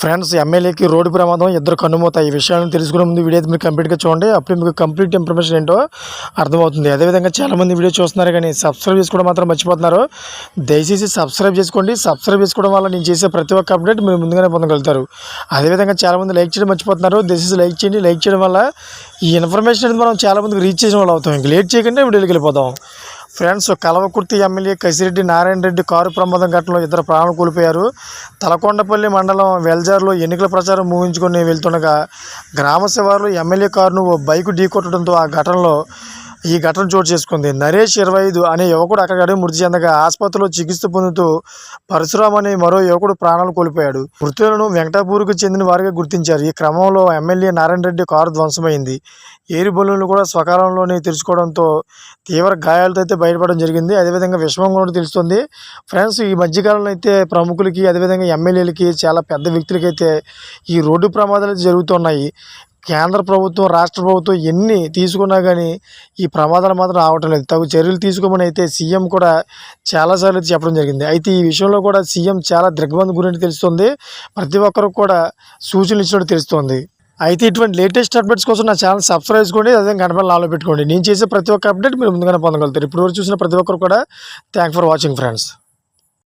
Friends ఎమ్మెల్యేకి road ప్రమాదం ఇద్దరు కన్నుమూత. ఈ విషయాలను తెలుసుకునే ముందు వీడియో మీరు కంప్లీట్గా చూడండి. అప్పుడు మీకు కంప్లీట్ ఇన్ఫర్మేషన్ ఏంటో అర్థమవుతుంది. అదేవిధంగా చాలామంది వీడియో చూస్తున్నారు కానీ సబ్స్క్రైబ్ చేసుకోవడం మాత్రం మర్చిపోతున్నారు. దయచేసి సబ్స్క్రైబ్ చేసుకోండి. సబ్స్క్రైబ్ చేసుకోవడం వల్ల నేను చేసే ప్రతి ఒక్క అప్డేట్ మీరు ముందుగానే పొందగలుగుతారు. అదేవిధంగా చాలామంది లైక్ చేయడం మర్చిపోతున్నారు. దయచేసి లైక్ చేయండి. లైక్ చేయడం వల్ల ఈ ఇన్ఫర్మేషన్ అనేది మనం చాలామందికి రీచ్ చేసిన వాళ్ళు అవుతాం. ఇంక లేట్ చేయకుండా వీడియోకి వెళ్ళిపోదాం. Friends Kalwakurthy MLA Kasireddy Narayana Reddy car ప్రమాదం ఘటనలో ఇద్దరు ప్రాణాలు కోల్పోయారు. తలకొండపల్లి మండలం వెల్జార్లో ఎన్నికల ప్రచారం ముగించుకొని వెళ్తుండగా గ్రామ శివారులో ఎమ్మెల్యే కారును ఓ బైకు ఢీకొట్టడంతో ఆ ఘటనలో ఈ ఘటన చోటు చేసుకుంది. నరేష్ ఇరవై ఐదు అనే యువకుడు అక్కడే మృతి చెందగా ఆసుపత్రిలో చికిత్స పొందుతూ పరశురామ్ అనే మరో యువకుడు ప్రాణాలు కోల్పోయాడు. మృతులను వెంకటాపూర్కు చెందిన వారిగా గుర్తించారు. ఈ క్రమంలో ఎమ్మెల్యే నారాయణ రెడ్డి కారు ధ్వంసమైంది. ఏరు బలూన్లు కూడా స్వకాలంలోనే తెరుచుకోవడంతో తీవ్ర గాయాలతో అయితే బయటపడడం జరిగింది. అదేవిధంగా విషమం కూడా తెలుస్తుంది. ఫ్రెండ్స్ ఈ మధ్యకాలంలో అయితే ప్రముఖులకి అదేవిధంగా ఎమ్మెల్యేలకి చాలా పెద్ద వ్యక్తులకైతే ఈ రోడ్డు ప్రమాదాలు జరుగుతున్నాయి. కేంద్ర ప్రభుత్వం రాష్ట్ర ప్రభుత్వం ఎన్ని తీసుకున్నా కానీ ఈ ప్రమాదాలు మాత్రం రావటం లేదు. తగు చర్యలు తీసుకోమని అయితే సీఎం కూడా చాలాసార్లు చెప్పడం జరిగింది. అయితే ఈ విషయంలో కూడా సీఎం చాలా దిగ్బంధం గురించి తెలుస్తుంది. ప్రతి ఒక్కరికి కూడా సూచనలు ఇచ్చినట్టు తెలుస్తుంది. అయితే ఇటువంటి లేటెస్ట్ అప్డేట్స్ కోసం నా ఛానల్ సబ్స్క్రైబ్ చేసుకోండి. అదే గంటపై నాలో పెట్టుకోండి. నేను చేసే ప్రతి ఒక్క అప్డేట్ మీరు ముందుగానే పొందగలుగుతారు. ఇప్పుడు చూసిన ప్రతి ఒక్కరు కూడా థ్యాంక్ ఫర్ వాచింగ్ ఫ్రెండ్స్.